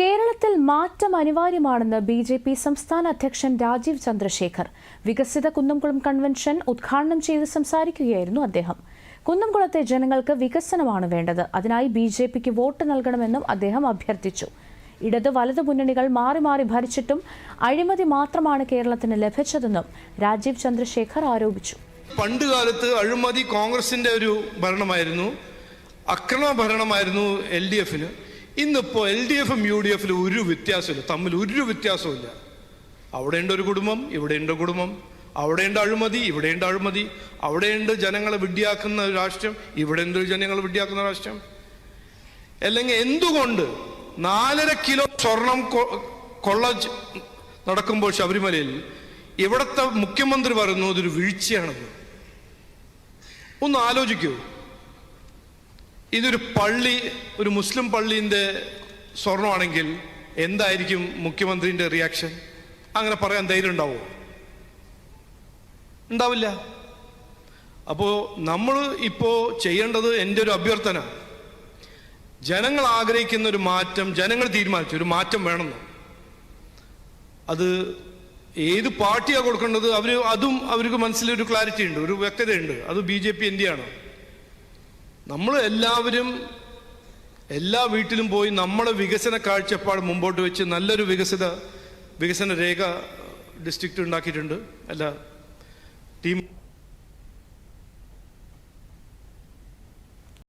കേരളത്തിൽ മാറ്റം അനിവാര്യമാണെന്ന് ബി ജെ പി സംസ്ഥാന അധ്യക്ഷൻ രാജീവ് ചന്ദ്രശേഖർ. വികസിത കുന്നംകുളം കൺവെൻഷൻ ഉദ്ഘാടനം ചെയ്ത് സംസാരിക്കുകയായിരുന്നു അദ്ദേഹം. കുന്നംകുളത്തെ ജനങ്ങൾക്ക് വികസനമാണ് വേണ്ടത്. അതിനായി ബി ജെ പിക്ക് വോട്ട് നൽകണമെന്നും അദ്ദേഹം അഭ്യർത്ഥിച്ചു. ഇടത് വലത് മുന്നണികൾ മാറി മാറി ഭരിച്ചിട്ടും അഴിമതി മാത്രമാണ് കേരളത്തിന് ലഭിച്ചതെന്നും രാജീവ് ചന്ദ്രശേഖർ ആരോപിച്ചു. പണ്ട് കാലത്ത് അഴിമതി കോൺഗ്രസിന്റെ ഒരു ഭരണമായിരുന്നു. അക്രമ ഭരണമായിരുന്നു എൽ ഡി എഫിന്. ഇന്നിപ്പോൾ എൽ ഡി എഫും യു ഡി എഫിലും ഒരു വ്യത്യാസമില്ല. തമ്മിൽ ഒരു വ്യത്യാസമില്ല അവിടെയുണ്ട് ഒരു കുടുംബം ഇവിടെയുണ്ട് കുടുംബം. അവിടെയുണ്ട് അഴിമതി ഇവിടെയുണ്ട് അഴിമതി. അവിടെയുണ്ട് ജനങ്ങളെ വിഡ്ഢിയാക്കുന്ന രാഷ്ട്രം ഇവിടെയുണ്ട് ജനങ്ങളെ വിഡ്ഢിയാക്കുന്ന രാഷ്ട്രം. അല്ലെങ്കിൽ എന്തുകൊണ്ട് നാലര കിലോ സ്വർണം കൊള്ള നടക്കുമ്പോൾ ശബരിമലയിൽ ഇവിടുത്തെ മുഖ്യമന്ത്രി പറയുന്നു ഇതൊരു വീഴ്ചയാണെന്ന് ഒന്ന് ആലോചിക്കൂ. ഇതൊരു പള്ളി ഒരു മുസ്ലിം പള്ളിന്റെ സ്വർണമാണെങ്കിൽ എന്തായിരിക്കും മുഖ്യമന്ത്രിന്റെ റിയാക്ഷൻ അങ്ങനെ പറയാൻ ധൈര്യം ഉണ്ടാവോ? ഉണ്ടാവില്ല. അപ്പോ നമ്മൾ ഇപ്പോ ചെയ്യേണ്ടത് എന്റെ ഒരു അഭ്യർത്ഥന. ജനങ്ങൾ ആഗ്രഹിക്കുന്ന ഒരു മാറ്റം ജനങ്ങൾ തീരുമാനിച്ചു ഒരു മാറ്റം വേണമെന്ന്. അത് ഏത് പാർട്ടിയാണ് കൊടുക്കേണ്ടത്? അവർ അതും അവർക്ക് മനസ്സിലൊരു ക്ലാരിറ്റി ഉണ്ട് ഒരു വ്യക്തതയുണ്ട്. അത് ബി ജെ പി എന്റെയാണ്. നമ്മൾ എല്ലാവരും എല്ലാ വീട്ടിലും പോയി നമ്മുടെ വികസന കാഴ്ചപ്പാട് മുമ്പോട്ട് വെച്ച് നല്ലൊരു വികസിത വികസന രേഖ ഡിസ്ട്രിക്റ്റ് ഉണ്ടാക്കിയിട്ടുണ്ട്. അല്ല ടീം